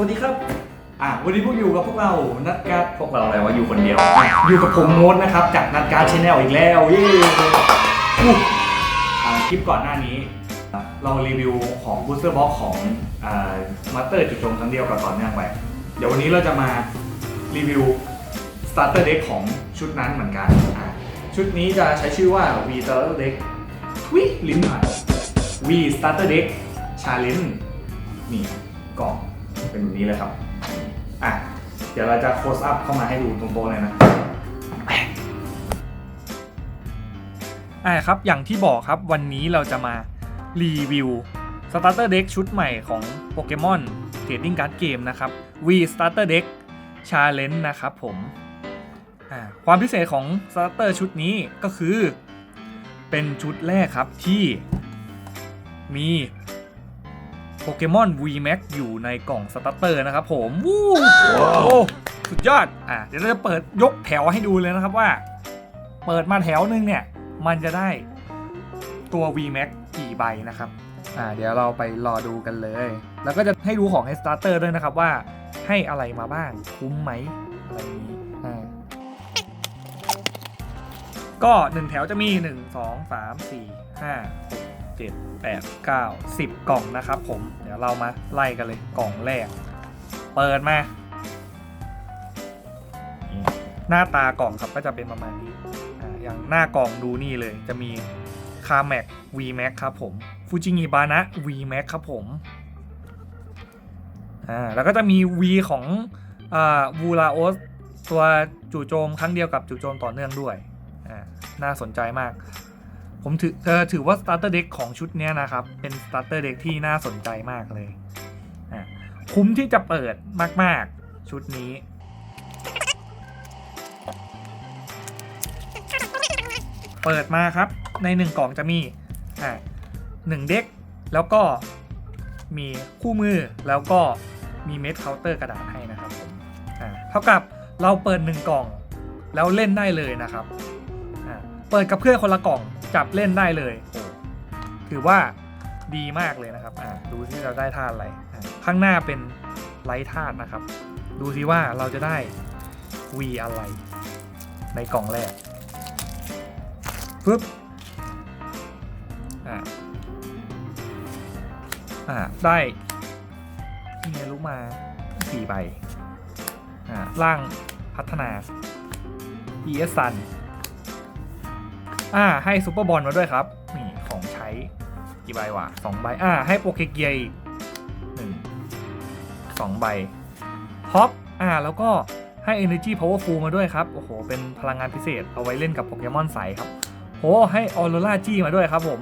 วัสดีครับ อะวันนี้พวกอยู่กับพวกเรา นัดการ์ดพวกเราอะไรวะอยู่คนเดียวอยู่กับผมโน้ตนะครับ จากนัดการ์ดชแนลอีกแล้วเย้อู้อ่าคลิปก่อนหน้านี้ เรารีวิวของ Booster Box ของอ่ามาสเตอร์จุดจงครั้งเดียวกับต่อเนื่องไปเดี๋ยววันนี้เราจะมารีวิว Starter Deck ของชุดนั้นเหมือนกันอะชุดนี้จะใช้ชื่อว่า V Starter Deck ทวิลิ้นผ่าน V Starter Deck Challenge นี่กล่อง เป็นแบบนี้เลยครับอะเดี๋ยวเราจะโคสอัพเข้ามาให้ดูตรงโต๊ะเลยนะอ่าครับ อย่างที่บอกครับวันนี้เราจะมารีวิว Starter Deck ชุดใหม่ของโปเกมอน Trading Card Game นะครับ V Starter Deck Challenge นะครับผมอ่าความพิเศษของ Starter ชุดนี้ก็คือ เป็นชุดแรกครับที่มี เกมอน VMAX อยู่ในกล่อง Starter นะครับผมวู้โอ้สุดยอดอ่าเดี๋ยวเราจะเปิดยกแถวให้ดูเลยนะครับว่า เปิดมาแถวหนึงเนี่ย มันจะได้ตัว VMAX กี่ใบนะครับอ่าเดี๋ยวเราไปรอดูกันเลย แล้วก็จะให้ดูของให้ Starter ด้วยนะครับว่าให้อะไรมาบ้างคุ้มไหมอะไรอย่างนี้อ่าก็ 1 แถวจะมี 1 2 3 4 5 6 7 8 9 10 กล่องนะครับผม เดี๋ยวเรามาไล่กันเลยกล่องแรก เปิดมา หน้าตากล่องครับก็จะเป็นประมาณนี้อย่างหน้ากล่องดูนี่เลยจะมีคาแม็ก V Max ครับผมฟูจิงิบานะ V Max ครับผมอ่าแล้วก็จะมี V ของอ่าวูลาโอสตัวจู่โจมครั้งเดียวกับจู่โจมต่อเนื่องด้วยอ่าน่าสนใจมาก ผมถือเออถือว่า starter deck ของชุดนี้นะครับ เป็น starter deck ที่น่าสนใจมากเลยอ่าคุ้มที่จะเปิดมาก ๆ ชุดนี้ เปิดมาครับ ในหนึ่งกล่องจะมีอ่าหนึ่งเด็กแล้วก็มีคู่มือแล้วก็มีเม็ดเคาน์เตอร์กระดาษให้นะครับผมอ่าเท่ากับเราเปิดหนึ่งกล่อง แล้วเล่นได้เลยนะครับอ่าเปิดกับเพื่อนคนละกล่อง จับเล่นได้เลยโอ้ถือว่าดีมากเลยนะครับอ่าดูที่เราได้ธาตุอะไรอ่าข้างหน้าเป็นไลท์ธาตุนะครับ ดูซิว่าเราจะได้ V อะไร ในกล่องแรกปึ๊บอ่าอ่าได้นี่ไงรู้มาสี่ใบอ่าร่างพัฒนา ES Sun อ่าให้ซูเปอร์บอลมาด้วยครับ นี่ของใช้กี่ใบวะสองใบอ่าให้โปเกเกียอีกหนึ่งสองใบฮอปอ่าแล้วก็ให้ Energy Powerful มาด้วยครับ โอ้โห เป็นพลังงานพิเศษเอาไว้เล่นกับโปเกมอนใสครับโหให้ออโรราจี้มาด้วยครับผม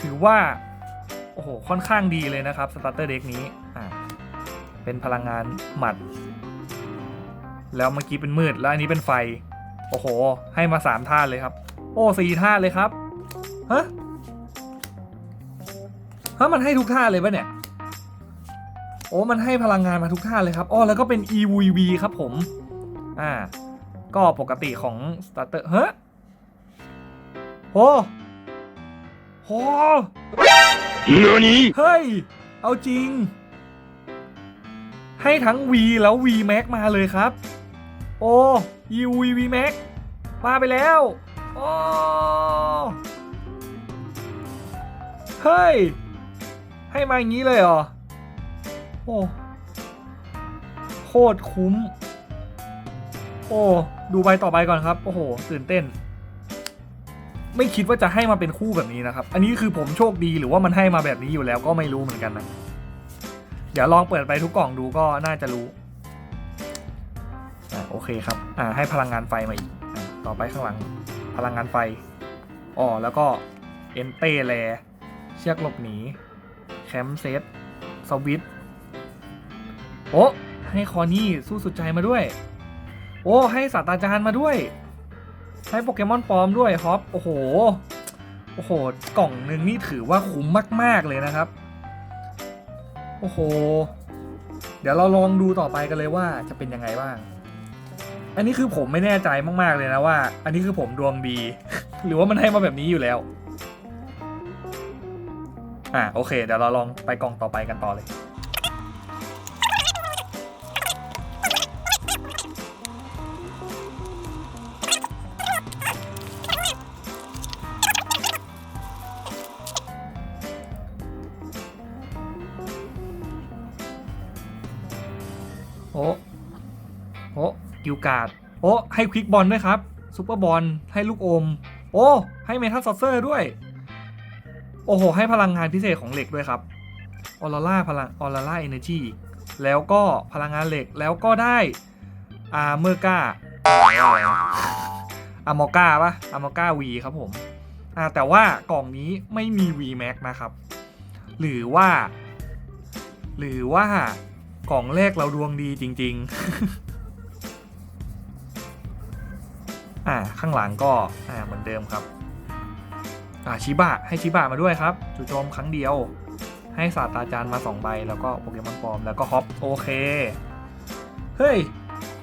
ถือว่า โอ้โห ค่อนข้างดีเลยนะครับสตาร์เตอร์เด็กนี้อ่าเป็นพลังงานหมัด แล้วเมื่อกี้เป็นมืดแล้วอันนี้เป็นไฟ โอ้โห ให้มาสามท่าเลยครับ โอ้สี่ท่าเลยครับฮะฮะมันให้ทุกท่าเลยปะเนี่ย โอ้มันให้พลังงานมาทุกท่าเลยครับอ๋อแล้วก็เป็น EVV ครับผม อ่า ก็ปกติของ Starter เฮ้ยโหโห何เฮ้ย เอาจริง ให้ทั้ง V แล้ว V Max มาเลยครับ โอ้ U V V Max มาไปแล้ว โอ้เฮ้ย ให้มาอย่างนี้เลยเหรอ โอ้โคตรคุ้ม โอ้ ดูใบต่อไปก่อนครับ โอ้โห ตื่นเต้น ไม่คิดว่าจะให้มาเป็นคู่แบบนี้นะครับ อันนี้คือผมโชคดีหรือว่ามันให้มาแบบนี้อยู่แล้วก็ไม่รู้เหมือนกันนะ เดี๋ยวลองเปิดไปทุกกล่องดูก็น่าจะรู้อ่าโอเคครับ อ่าให้พลังงานไฟมาอีกอต่อไปข้างหลัง พลังงานไฟอ๋อแล้วก็เอนเต้แลเชือกหลบหนี แคมเซตสวิตโอ้ให้คอนี่สู้สุดใจมาด้วย โอ้ให้ศาสตราจารย์มาด้วย ให้โปเกมอนปลอมด้วยฮอปโอ้โห โอ้โห กล่องหนึ่งนี่ถือว่าคุ้มมาก ๆ เลยนะครับ โอ้โห เดี๋ยวเราลองดูต่อไปกันเลยว่าจะเป็นยังไงบ้าง อันนี้คือผมไม่แน่ใจมากๆเลยนะว่า อันนี้คือผมดวงดี หรือว่ามันให้มาแบบนี้อยู่แล้ว อ่าโอเค เดี๋ยวเราลองไปกล่องต่อไปกันต่อเลย การ์ดโอ้ให้ควิกบอลด้วยครับซูเปอร์บอลให้ลูกอม โอ้ให้เมทัลซอฟเซอร์ด้วย โอ้โห ให้พลังงานพิเศษของเหล็กด้วยครับออร่าล่าพลังออร่าล่าเอเนจีแล้วก็พลังงานเหล็กแล้วก็ได้อาเมอร์กาอามอก้าปะอามอก้าวีครับผมอ่าแต่ว่ากล่องนี้ไม่มี V Max นะครับ หรือว่า หรือว่ากล่องแรกเราดวงดีจริง ๆ อ่าข้างหลังก็อ่าเหมือนเดิมครับอ่าชิบะให้ชิบะมาด้วยครับจู่โจมครั้งเดียว ให้ศาสตราจารย์มา2ใบแล้วก็โปเกมอนปลอมแล้วก็ฮอปโอเค เฮ้ย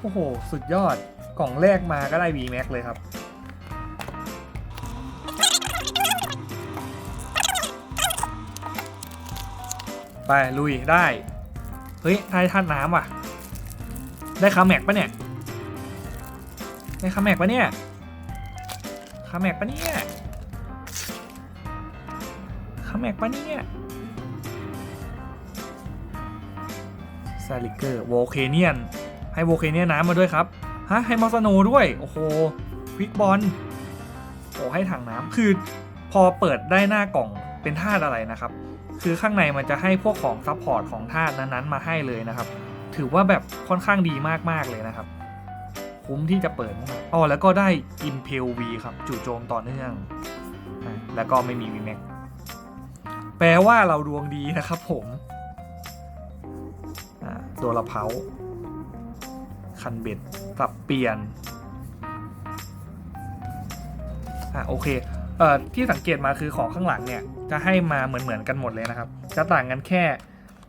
โอ้โห สุดยอดกล่องแรกมาก็ได้ V Max เลยครับ ไป ลุยได้ เฮ้ยได้ท่านน้ำว่ะ ได้คาแม็กปะเนี่ย ได้คาแม็กปะเนี่ยคาแม็กปะเนี่ยคาแม็กปะเนี่ยซาลิเกอร์โวเคเนียน ให้โวเคเนียนน้ำมาด้วยครับ ฮะ ให้มอสโนด้วย โอ้โหควิกบอลโอ้ให้ถังน้ำคือพอเปิดได้หน้ากล่องเป็นธาตุอะไรนะครับ คือข้างในมันจะให้พวกของซัพพอร์ตของธาตุนั้นๆมาให้เลยนะครับ ถือว่าแบบค่อนข้างดีมากๆเลยนะครับ คุ้มที่จะเปิดมากอ๋อแล้วก็ได้ Impel V ครับจู่โจมต่อเนื่องแล้วก็ไม่มี VMAX แปลว่าเราดวงดีนะครับผมอะโดนละเพาคันเบ็ดปรับเปลี่ยนอะโอเคเอ่อที่สังเกตมาคือของข้างหลังเนี่ย จะให้มาเหมือนเหมือนกันหมดเลยนะครับ จะต่างกันแค่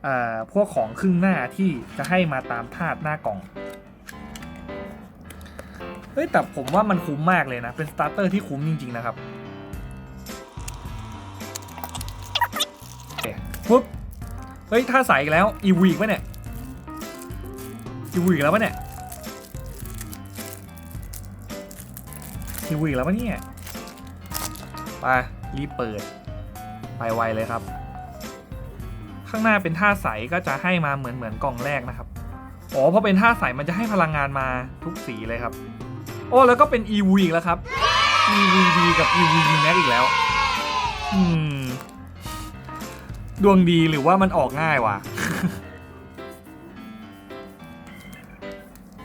อ่อพวกของครึ่งหน้าที่จะให้มาตามธาตุหน้ากล่อง ฮ้ยแต่ผมว่ามันคุ้มมากเลยนะ เป็นสตาร์เตอร์ที่คุ้มจริง ๆ นะครับปุ๊บเฮ้ย ถ้าใส่อีกแล้ว อีวีกปะเนี่ย อีวีกแล้วปะเนี่ย อีวีกแล้วปะเนี่ย ไป รีบเปิด ไปไวเลยครับ ข้างหน้าเป็นท่าใสก็จะให้มาเหมือนเหมือนกล่องแรกนะครับ อ๋อพอเป็นท่าใสมันจะให้พลังงานมาทุกสีเลยครับ โอ้แล้วก็เป็น EV อีกแล้วครับ EVV กับ EV Max อีกแล้ว อืม ดวงดีหรือว่ามันออกง่ายวะ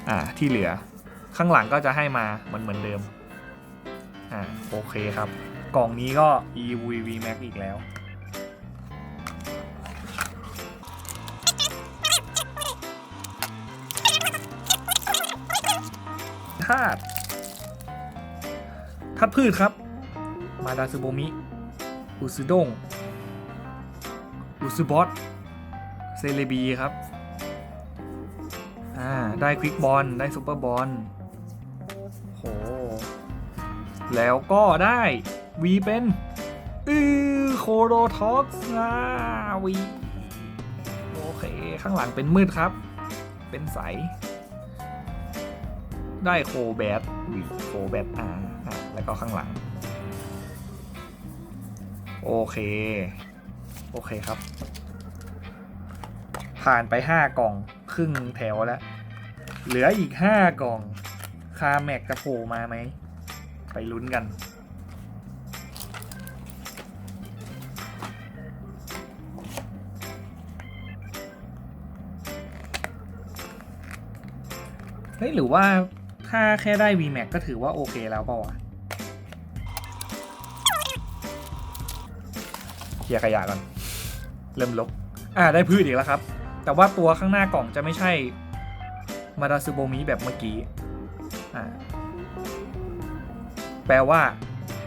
อ่าที่เหลือ ข้างหลังก็จะให้มาเหมือนเหมือนเดิม อ่าโอเคครับ กล่องนี้ก็ EVV Max อีกแล้ว ธาตุธาตุพืชครับ มาดาซึโบมิ อุซึดงอุซึบอส เซเลบีครับ อ่า ได้ควิกบอล ได้ซูเปอร์บอลโห แล้วก็ได้วีเป็นอือโคโรท็อกซ์อ่าวี โอเค ข้างหลังเป็นมืดครับ เป็นใส ได้โคแบทวีโคแบทอาร์แล้วก็ข้างหลัง โอเค โอเคครับ ผ่านไป 5 กล่อง ครึ่งแถวแล้ว เหลืออีก 5 กล่อง คาแม็กจะโผล่มาไหม ไปลุ้นกันเฮ้ยหรือว่า ถ้าแค่ได้ VMAX ก็ถือว่าโอเคแล้วเปล่าวะเคลียร์ขยะก่อน เริ่มลบอ่าได้พืชอีกแล้วครับ แต่ว่าตัวข้างหน้ากล่องจะไม่ใช่มาดาซึโบมิแบบเมื่อกี้อ่าแปลว่า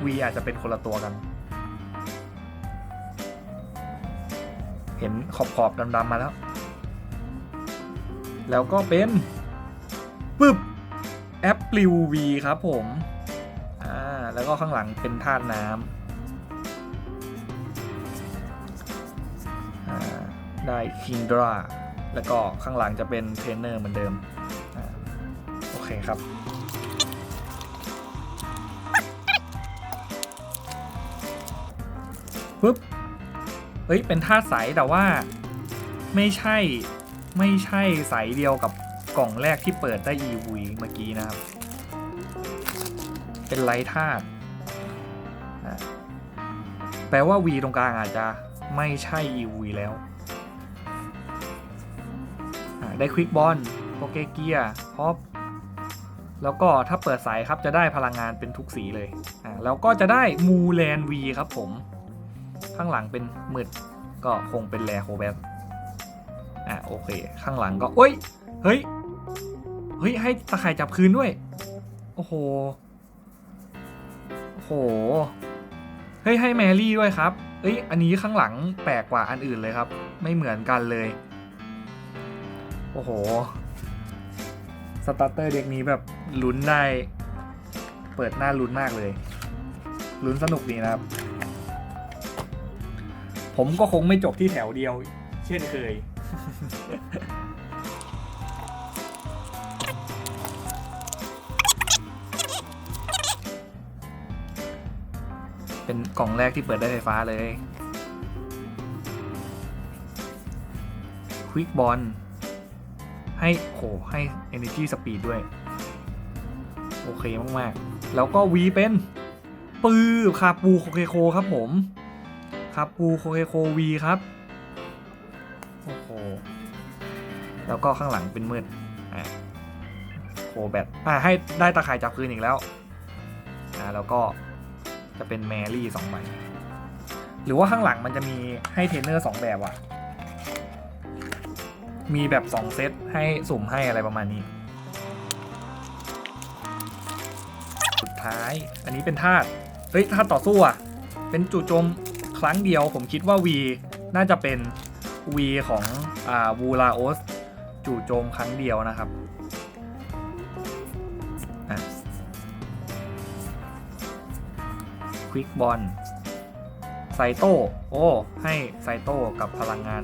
V อาจจะเป็นคนละตัวกัน เห็นขอบขอบๆดำๆมาแล้ว แล้วก็เป็นปึ๊บ แอปปลิววีครับผม อ่า แล้วก็ข้างหลังเป็นธาตุน้ำอ่าได้คิงดราแล้วก็ข้างหลังจะเป็นเทรนเนอร์เหมือนเดิมอโอเคครับปึ๊บ เฮ้ย เป็นธาตุใสแต่ว่าไม่ใช่ไม่ใช่ใสเดียวกับ กล่องแรกที่เปิดได้ EV เมื่อกี้นะครับ เป็นไลท์ธาตุอะแปลว่า V ตรงกลางอาจจะไม่ใช่ EV แล้ว ได้ควิกบอลโปเกเกียฮอปแล้วก็ถ้าเปิดสายครับจะได้พลังงานเป็นทุกสีเลย อะแล้วก็จะได้มูแลน V ครับผม ข้างหลังเป็นหมึดก็คงเป็นแรโคแบทอะโอเค ข้างหลังก็เอ้ย เฮ้ย เฮ้ย ให้ตะข่ายจับคืนด้วย โอ้โห โอ้โห เฮ้ย ให้แมรี่ด้วยครับ เอ้ย อันนี้ข้างหลังแปลกกว่าอันอื่นเลยครับ ไม่เหมือนกันเลย โอ้โห สตาร์เตอร์เด็กนี้แบบลุ้นได้ เปิดหน้าลุ้นมากเลย ลุ้นสนุกดีนะครับ ผมก็คงไม่จบที่แถวเดียว เช่นเคย เป็นกล่องแรกที่เปิดได้ไฟฟ้าเลยควิกบอลให้โหให้ Energy Speed ด้วย โอเคมาก ๆ แล้วก็วีเป็น ปื้อคาปูโคเคโคครับผมคาปูโคเคโควีครับ โอ้โห แล้วก็ข้างหลังเป็นมืดอะโคแบตอะให้ได้ตะข่ายจับคืนอีกแล้วอ่าแล้วก็ จะเป็นแมรี่สองใบ หรือว่าข้างหลังมันจะมีให้เทรนเนอร์สองแบบอะมีแบบสองเซตให้สุ่มให้อะไรประมาณนี้ สุดท้าย อันนี้เป็นธาตุ เฮ้ยธาตุต่อสู้อะเป็นจู่โจมครั้งเดียว ผมคิดว่า V น่าจะเป็น V ของอ่าวูลาโอสจู่โจมครั้งเดียวนะครับอะ วิกบอลไซโต้โอ้ให้ไซโต้กับพลังงาน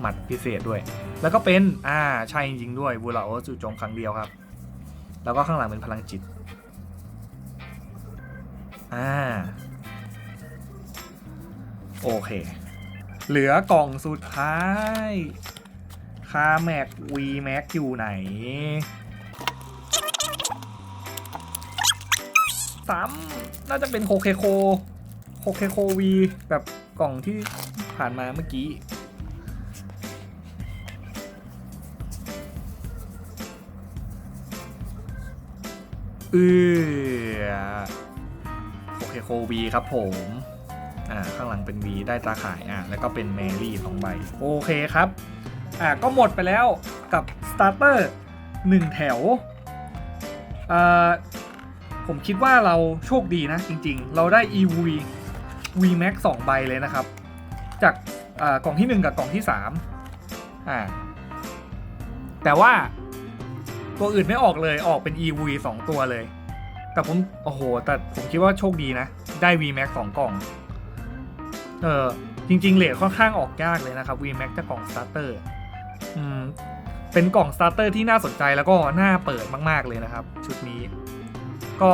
หมัดพิเศษด้วย แล้วก็เป็นอ่าใช่จริงๆด้วยวูลาโอสจู่โจมครั้งเดียวครับ แล้วก็ข้างหลังเป็นพลังจิตอ่าโอเค เหลือกล่องสุดท้ายคาแม็กวีแม็กอยู่ไหน สามน่าจะเป็นโคเคโคโคเคโควีแบบกล่องที่ผ่านมาเมื่อกี้เออโอเคโควีครับผมอ่าข้างหลังเป็น V ได้ตาข่ายอ่าแล้วก็เป็นแมรี่สองใบ โอเคครับอ่าก็หมดไปแล้วกับสตาร์เตอร์หนึ่งแถวอ่า ผมคิดว่าเราโชคดีนะจริงๆ เราได้ EV VMAX 2 ใบเลยนะครับ จากกล่องที่ 1 กับกล่องที่3อ่าแต่ว่าตัวอื่นไม่ออกเลยออกเป็น EV 2 ตัวเลย แต่ผม โอ้โห แต่ผมคิดว่าโชคดีนะ ได้ VMAX 2 กล่อง เออจริง ๆเลทค่อนข้างออกยากเลยนะครับ VMAX จากกล่องสตาร์เตอร์อืมเป็นกล่องสตาร์เตอร์ที่น่าสนใจแล้วก็น่าเปิดมาก ๆเลยนะครับ ชุดนี้ ก็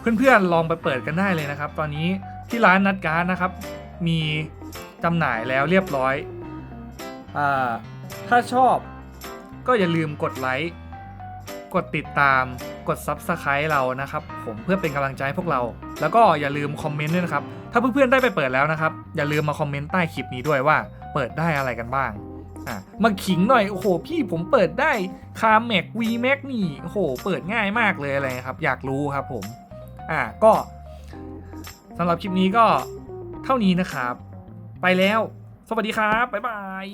เพื่อนๆลองไปเปิดกันได้เลยนะครับ ตอนนี้ที่ร้านนัดการ์ดนะครับ มีจำหน่ายแล้วเรียบร้อยอถ้าชอบก็อย่าลืมกดไลค์กดติดตามกด Subscribe เรานะครับ ผมเพื่อเป็นกำลังใจให้พวกเรา แล้วก็อย่าลืมคอมเมนต์ด้วยนะครับ ถ้าเพื่อนๆได้ไปเปิดแล้วนะครับ อย่าลืมมาคอมเมนต์ใต้คลิปนี้ด้วยว่าเปิดได้อะไรกันบ้าง มาขิงหน่อย โอ้โห พี่ผมเปิดได้คาแม็กวีแม็กนี่ โอ้โห เปิดง่ายมากเลยอะไรครับ อยากรู้ครับผม อ่าก็สำหรับคลิปนี้ก็เท่านี้นะครับ ไปแล้ว สวัสดีครับ บ๊ายบาย